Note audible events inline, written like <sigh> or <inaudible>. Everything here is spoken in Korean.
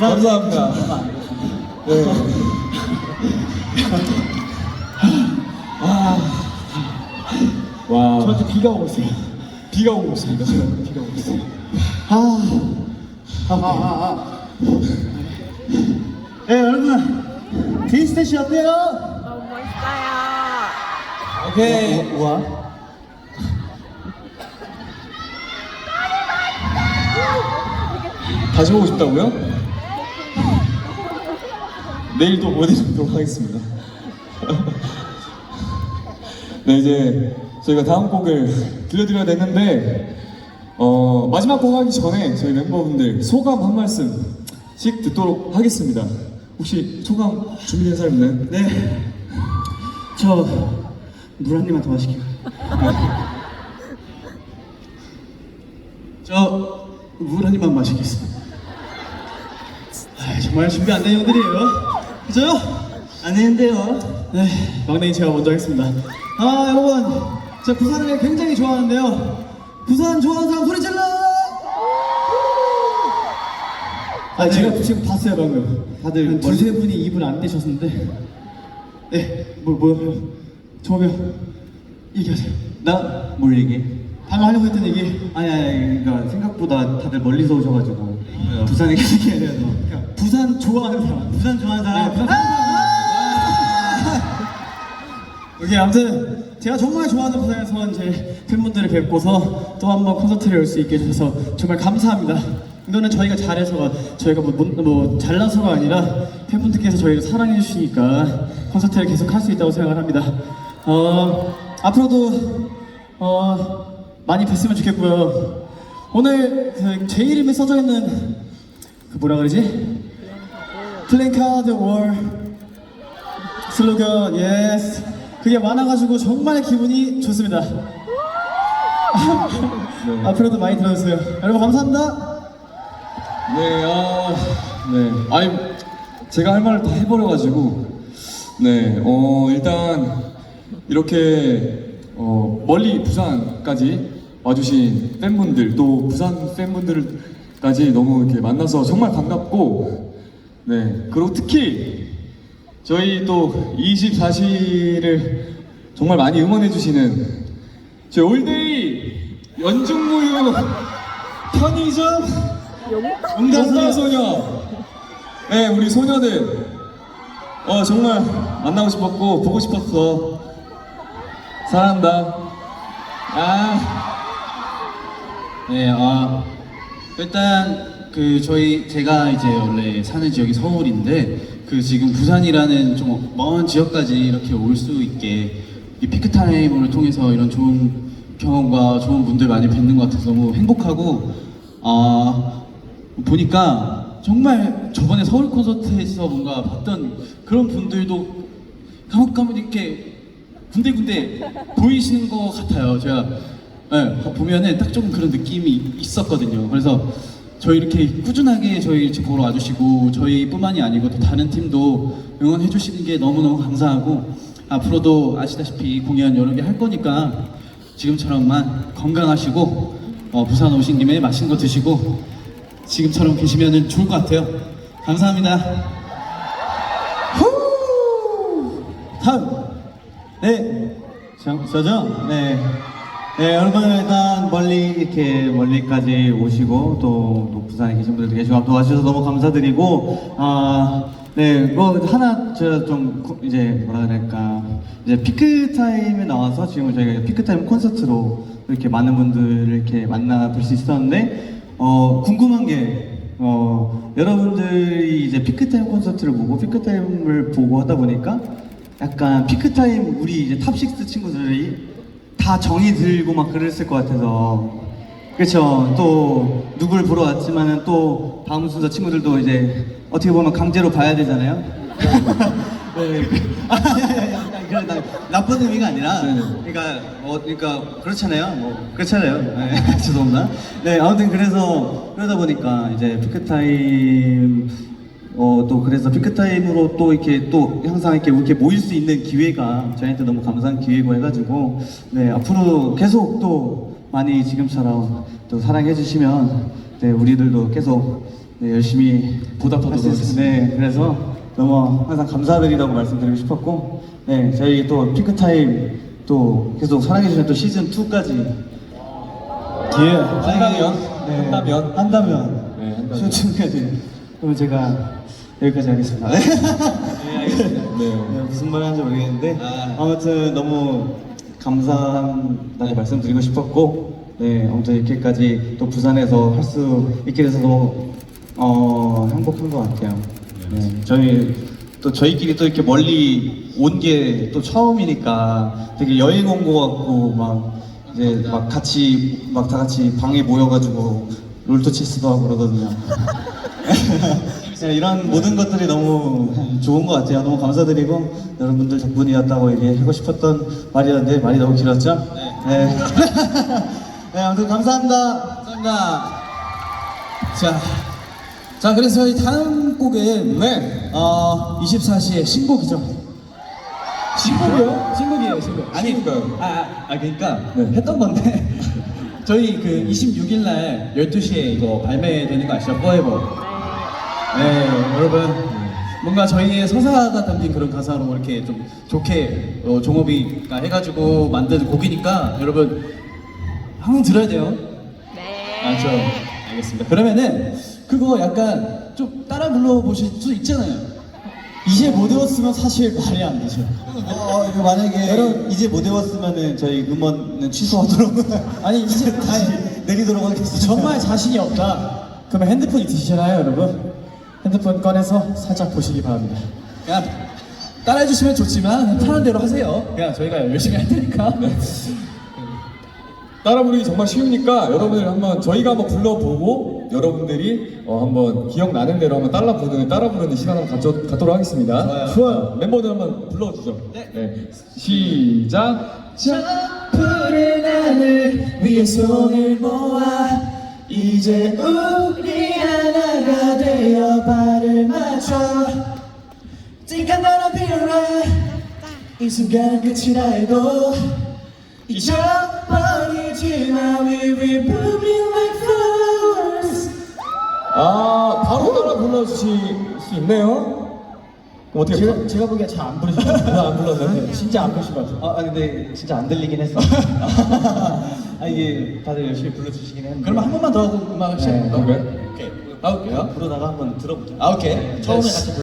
감사합니다. 네. 아, 와. 저한테 비가 오고 있어요. 비가 오고 있습니다. 지금. 비가 오고 있어요. 아, 아, 아, 아. 네, 여러분. 디스테시 어때요? 너무 멋있어요. 오케이. 우와. 다시 보고 싶다고요? 내일 또 보내드리도록 하겠습니다. <laughs> 네, 이제 저희가 다음 곡을 들려드려야 되는데, 어, 마지막 곡 하기 전에 저희 멤버분들 소감 한 말씀씩 듣도록 하겠습니다. 혹시 소감 준비된 사람 있나요? 네. 저, 물 한 입만 더 마실게요. <laughs> 저, 물 한 입만 마시겠습니다. 아, 정말 준비 안 된 형들이에요. 그죠? 안 되는데요. 네, 막내인 제가 먼저 하겠습니다. 아, 여러분. 저 부산을 굉장히 좋아하는데요. 부산 좋아하는 사람 소리 질러! 아, 제가 지금 봤어요, 방금. 다들 한 두세 분이 입을 안 대셨는데. 네, 뭐, 뭐요? 저요. 얘기하세요. 나뭘 얘기해? 방금 하려고 했던 얘기. 아니 아니 그러니까 생각보다 다들 멀리서 오셔가지고 부산에 계시게 돼서 그러니까 부산 좋아하는 사람. 부산 좋아하는 사람 네, 부산 오케이, 아무튼 제가 정말 좋아하는 부산에서 이제 팬분들을 뵙고서 또 한 번 콘서트를 열수 있게 해주셔서 정말 감사합니다. 이거는 저희가 잘해서 저희가 뭐, 뭐, 뭐 잘나서가 아니라 팬분들께서 저희를 사랑해 주시니까 콘서트를 계속 할 수 있다고 생각을 합니다. 어, 앞으로도 어, 많이 뵀으면 좋겠고요. 오늘 그제 이름이 써져 있는 그 뭐라 그러지? 플랜카드 월 슬로건 예스 그게 많아가지고 정말 기분이 좋습니다. 앞으로도 많이 들어주세요. 여러분 감사합니다. 네, 아, 네. 아니, 제가 할 말을 다 해버려가지고, 네, 어, 일단, 이렇게, 어, 멀리 부산까지 와주신 팬분들, 또 부산 팬분들까지 너무 이렇게 만나서 정말 반갑고, 네, 그리고 특히, 저희 또 24시를 정말 많이 응원해주시는, 저희 올데이 연중무휴 편의점 용담 소녀. 네, 우리 소녀들. 어, 정말 만나고 싶었고, 보고 싶었어. 사랑한다. 아, 네, 아 일단 그 저희 제가 이제 원래 사는 지역이 서울인데 그 지금 부산이라는 좀 먼 지역까지 이렇게 올 수 있게 이 피크 타임을 통해서 이런 좋은 경험과 좋은 분들 많이 뵙는 것 같아서 너무 행복하고 아 보니까 정말 저번에 서울 콘서트에서 뭔가 봤던 그런 분들도 가만가만 이렇게 군데군데 보이시는 것 같아요. 제가 예, 보면은 딱 조금 그런 느낌이 있었거든요. 그래서 저희 이렇게 꾸준하게 저희 보러 와주시고 저희뿐만이 아니고 또 다른 팀도 응원해 주시는 게 너무너무 감사하고 앞으로도 아시다시피 공연 여러 개 할 거니까 지금처럼만 건강하시고 어, 부산 오신 김에 맛있는 거 드시고 지금처럼 계시면 좋을 것 같아요. 감사합니다. 다음 네 저, 저죠? 네. 네 여러분 일단 멀리 이렇게 멀리까지 오시고 또, 또 부산에 계신 분들도 계시고 도와주셔서 너무 감사드리고 아 네 뭐 하나 제가 좀 구- 이제 뭐라 그럴까. 이제 피크 타임에 나와서 지금 저희가 피크 타임 콘서트로 이렇게 많은 분들을 이렇게 만나 뵐 수 있었는데 어 궁금한 게 어, 여러분들이 이제 피크타임 콘서트를 보고 피크타임을 보고 하다 보니까 약간 피크타임 우리 이제 탑6 친구들이 다 정이 들고 막 그랬을 것 같아서 그렇죠 또 누굴 보러 왔지만은 또 다음 순서 친구들도 이제 어떻게 보면 강제로 봐야 되잖아요 <laughs> 네. <laughs> 그래, 나, 나쁜 의미가 아니라, 그러니까, 어, 그러니까, 그렇잖아요. 뭐, 그렇잖아요. 네, <laughs> 죄송합니다. 네, 아무튼 그래서, 그러다 보니까, 이제, 피크타임, 어, 또 그래서 피크타임으로 또 이렇게 또 항상 이렇게, 이렇게 모일 수 있는 기회가 저희한테 너무 감사한 기회고 해가지고, 네, 앞으로 계속 또 많이 지금처럼 또 사랑해 주시면 네, 우리들도 계속 네, 열심히 보답하도록 하겠습니다. 네, 그래서 너무 항상 감사드리다고 말씀드리고 싶었고, 네, 저희 또 피크 타임 또 계속 사랑해주신 또 시즌 2까지 기회 한다면? 네, 한다면? 한다면 네, 한다면. 시즌 2까지 그럼 제가 여기까지 하겠습니다. 네, 알겠습니다. <laughs> 네. 네, 무슨 말 하는지 모르겠는데 아. 아무튼 너무 감사하다고 말씀 드리고 싶었고 네 아무튼 이렇게까지 또 부산에서 할 수 있게 돼서 너무 어, 행복한 것 같아요. 네, 저희 또 저희끼리 또 이렇게 멀리 온 게 또 처음이니까 되게 여행 온 것 같고 막 이제 막 같이 막 다 같이 방에 모여가지고 롤토치스도 하고 그러거든요. <laughs> <laughs> 네, 이런 모든 것들이 너무 좋은 것 같아요. 너무 감사드리고 여러분들 덕분이었다고 얘기하고 싶었던 말이었는데 말이 너무 길었죠? 네. 네, <laughs> 아무튼 감사합니다. 감사합니다. 자, 자 그래서 저희 다음 곡은 네. 어 24시의 신곡이죠. 신곡이요? 신곡이에요, 신곡. 아니, 신곡인가요? 아, 아, 아 그러니까 네. 했던 건데 <laughs> 저희 그 26일 날 12시에 이거 발매되는 거 아시죠? Forever. 네, 여러분. 뭔가 저희의 서사가 담긴 그런 가사로 이렇게 좀 좋게 어, 종업이가 해가지고 만든 곡이니까 여러분 항상 들어야 돼요. 네. 아, 저 알겠습니다. 그러면은 그거 약간 좀 따라 불러보실 수 있잖아요. 이제 못 외웠으면 사실 말이 안 되죠. 어, 이거 만약에 여러분- 이제 못 외웠으면은 저희 음원은 취소하도록 <laughs> 아니 이제 다시 내리도록 하겠습니다. 정말 자신이 없다. 그러면 핸드폰 있으시잖아요, 여러분. 핸드폰 꺼내서 살짝 보시기 바랍니다. 그냥 따라해 주시면 좋지만 편한 대로 하세요. 그냥 저희가 열심히 할 테니까. 따라 부르기 정말 쉬우니까 여러분들 한번 저희가 한번 불러보고 여러분들이 어, 한번 기억나는 대로 한번 따라 부르는 따라 부르는 시간 한번 갖죠, 갖도록 하겠습니다. 좋아요. 멤버들 한번 불러주죠. 네. 시작. 푸른 하늘 위에 손을 모아 이제 우리 하나가 되어 발을 맞춰 찡한 너는 필요해 이 순간은 끝이라 해도 잊어버리지 마 We will bloom like flowers 아 바로 따라 불러주실 수 있네요. 어떻게? 제가, 제가 보기엔 잘 안 부르신 것 같아요 안 불렀나요? 진짜 안 같아요 아, 아, 근데 진짜 안 들리긴 했어. <laughs> 아 이게 다들 열심히 불러주시긴 했는데. 그럼 한 번만 더 하고 음악을 시작해볼까요? 그럴까요? 오케이 가볼게요 부르다가 한번 들어보자. 아 오케이 처음에 Yes. 같이